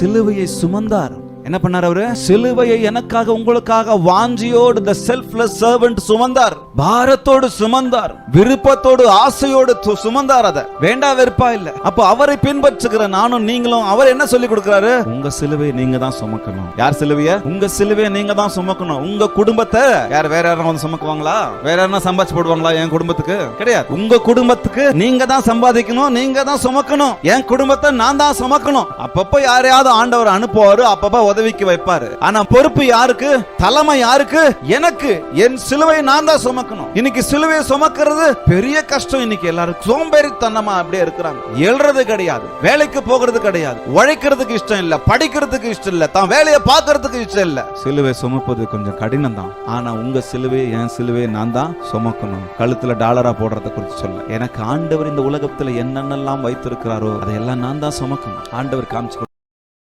சிலுவையை சுமந்தார். என்ன பண்ணார் அவரு? சிலுவையை எனக்காக உங்களுக்காக வாஞ்சியோடு த செல்ஃப்லெஸ் சர்வெண்ட் சுமந்தார். பாரத்தோடு சுமந்தார். விருப்பத்தோடு ஆசையோடு சுமந்தார் அத. வேண்டா வெறுப்பா இல்ல. அப்போ அவரை பின்பற்றுகிற நானும் நீங்களும் அவர் என்ன சொல்லி கொடுக்கிறாரு? உங்க சிலுவையை நீங்க தான் சுமக்கணும். யார் சிலுவைய? உங்க சிலுவையை நீங்க தான் சுமக்கணும். உங்க குடும்பத்தை யார் வேற யாரும் வந்து சுமக்குவாங்களா? வேற யாரும் சம்பாதிச்சு போடுவாங்களா என் குடும்பத்துக்கு? கிடையாது. உங்க குடும்பத்துக்கு நீங்க தான் சம்பாதிக்கணும் நீங்க தான் சுமக்கணும். என் குடும்பத்தை நான் தான் சுமக்கணும். அப்பப்ப யாரையாவது ஆண்டவர் அனுப்புவாரு அப்பப்ப பதவிக்கு வைப்பாரு. ஆனா பொறுப்பு யாருக்கு? தலைமை யாருக்கு? எனக்கு. என் சிலுவை நான் தான் சுமக்கணும். இன்னைக்கு சிலுவையை சுமக்கிறது பெரிய கஷ்டம் இன்னைக்கு எல்லாருக்கும் சோம்பேறித்தனமா அப்படியே இருக்கிறாங்க. எழுறது கிடையாது. வேலைக்கு போகிறது கிடையாது. உழைக்கிறதுக்கு இஷ்டம் இல்ல. படிக்கிறதுக்கு இஷ்டம் இல்ல. தான் வேலையை பார்க்கறதுக்கு இஷ்டம் இல்ல. சிலுவை சுமப்பது கொஞ்சம் கடினம் தான். ஆனா உங்க சிலுவை என் சிலுவை நான் தான் சுமக்கணும். கழுத்துல டாலரா போடுறத குறித்து சொல்ல. எனக்கு ஆண்டவர் இந்த உலகத்துல என்னென்னலாம் வைத்திருக்கிறாரோ அதையெல்லாம் நான் தான் சுமக்கணும். ஆண்டவர் காமிச்சு